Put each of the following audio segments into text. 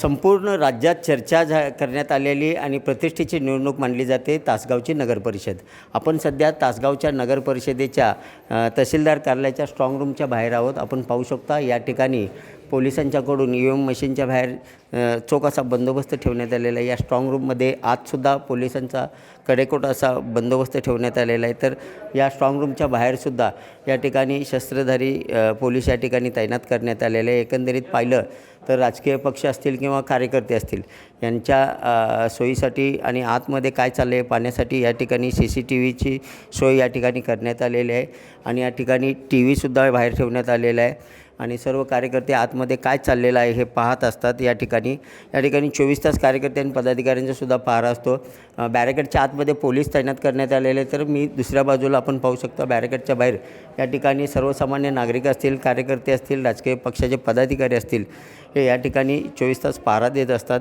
संपूर्ण राज्यात चर्चा झा करण्यात आलेली आणि प्रतिष्ठेची निवडणूक मानली जाते तासगावची नगरपरिषद आपण सध्या तासगावच्या नगरपरिषदेच्या तहसीलदार कार्यालयाच्या स्ट्रॉंग रूमच्या बाहेर आहोत. आपण पाहू शकता या ठिकाणी पोलिसांच्याकडून ई एम मशीनच्या बाहेर चोख असा बंदोबस्त ठेवण्यात आलेला आहे. या स्ट्रॉंग रूममध्ये आजसुद्धा पोलिसांचा कडेकोट असा बंदोबस्त ठेवण्यात आलेला आहे. तर या स्ट्रॉंग रूमच्या बाहेरसुद्धा या ठिकाणी शस्त्रधारी पोलीस या ठिकाणी तैनात करण्यात आलेले आहे. एकंदरीत पाहिलं तर राजकीय पक्ष असतील किंवा कार्यकर्ते असतील यांच्या सोयीसाठी आणि आतमध्ये काय चाललं आहे पाहण्यासाठी या ठिकाणी सी सी टी व्हीची सोय या ठिकाणी करण्यात आलेली आहे. आणि या ठिकाणी टी व्हीसुद्धा बाहेर ठेवण्यात आलेला आहे. आणि सर्व कार्यकर्ते आतमध्ये काय चाललेलं आहे हे पाहत असतात या ठिकाणी. या ठिकाणी चोवीस तास कार्यकर्ते आणि पदाधिकाऱ्यांचा सुद्धा पहारा असतो. बॅरेकेडच्या आतमध्ये पोलीस तैनात करण्यात आलेले तर मी दुसऱ्या बाजूला आपण पाहू शकतो बॅरेकेडच्या बाहेर. या ठिकाणी सर्वसामान्य नागरिक असतील कार्यकर्ते असतील राजकीय पक्षाचे पदाधिकारी असतील हे या ठिकाणी चोवीस तास पहारा देत असतात.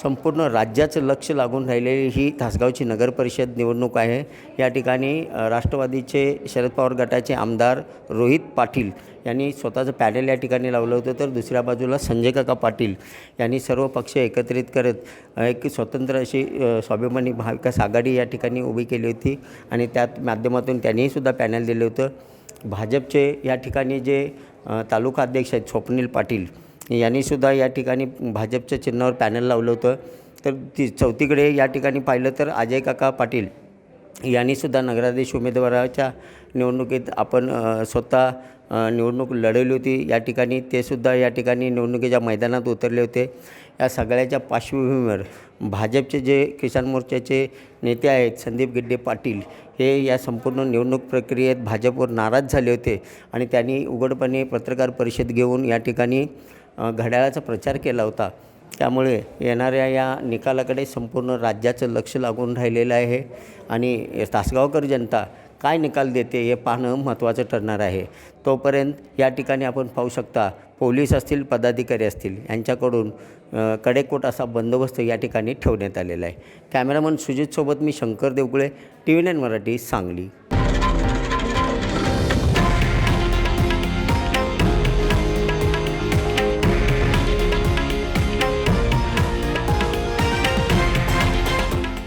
संपूर्ण राज्याचं लक्ष लागून राहिलेली ही तासगावची नगरपरिषद निवडणूक आहे. या ठिकाणी राष्ट्रवादीचे शरद पवार गटाचे आमदार रोहित पाटील यांनी स्वतःचं पॅनल या ठिकाणी लावलं होतं. तर दुसऱ्या बाजूला संजय काका पाटील यांनी सर्व पक्ष एकत्रित करत एक स्वतंत्र अशी स्वाभिमानी महाविकास आघाडी या ठिकाणी उभी केली होती आणि त्यात माध्यमातून त्यांनीसुद्धा पॅनल दिलं होतं. भाजपचे या ठिकाणी जे तालुका अध्यक्ष आहेत स्वप्नील पाटील यांनीसुद्धा या ठिकाणी भाजपच्या चिन्हावर पॅनल लावलं होतं. तर ती चौथीकडे या ठिकाणी पाहिलं तर अजय काका पाटील यांनीसुद्धा नगराधीश उमेदवाराच्या निवडणुकीत आपण स्वतः निवडणूक लढवली होती. या ठिकाणी ते सुद्धा या ठिकाणी निवडणुकीच्या मैदानात उतरले होते. या सगळ्याच्या पार्श्वभूमीवर भाजपचे जे किसान मोर्चाचे नेते आहेत संदीप गिड्डे पाटील हे या संपूर्ण निवडणूक प्रक्रियेत भाजपवर नाराज झाले होते. आणि त्यांनी उघडपणे पत्रकार परिषद घेऊन या ठिकाणी घड्याळाचा प्रचार केला होता. त्यामुळे येणाऱ्या या निकालाकडे संपूर्ण राज्याचं लक्ष लागून राहिलेलं आहे. आणि तासगावकर जनता काय निकाल देते हे पाहणं महत्त्वाचं ठरणार आहे. तोपर्यंत या ठिकाणी आपण पाहू शकता पोलीस असतील पदाधिकारी असतील यांच्याकडून कडेकोट असा बंदोबस्त या ठिकाणी ठेवण्यात आलेला आहे. कॅमेरामन सुजितसोबत मी Shankar Deokule T V nine Marathi Sangli.